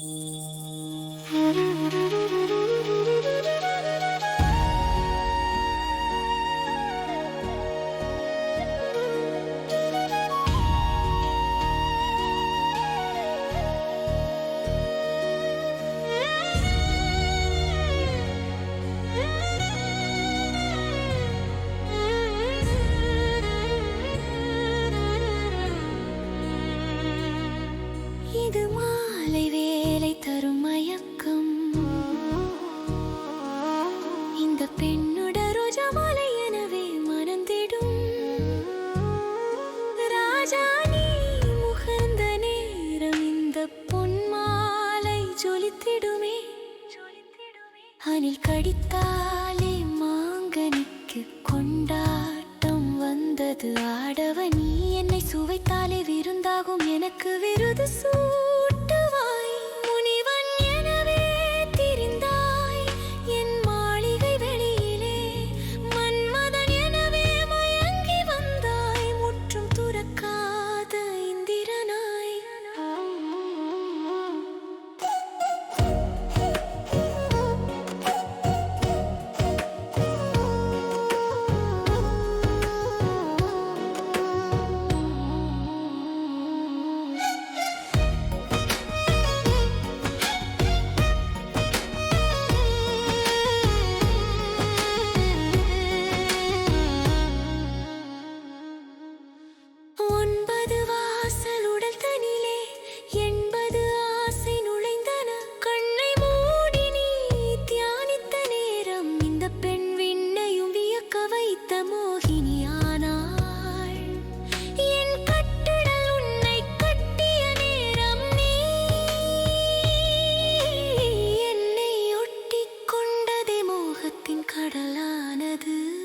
Thank you. ராஜானி உகந்த நேரம் இந்த பொன்மாலை ஜொலித்திடுமே. அனில் கடித்தாலே மாங்கனிக்கு கொண்டாட்டம் வந்தது. ஆடவ நீ என்னை சுவைத்தாலே விருந்தாகும். எனக்கு விருது சூட் உள்ளத்தின் கடலானது.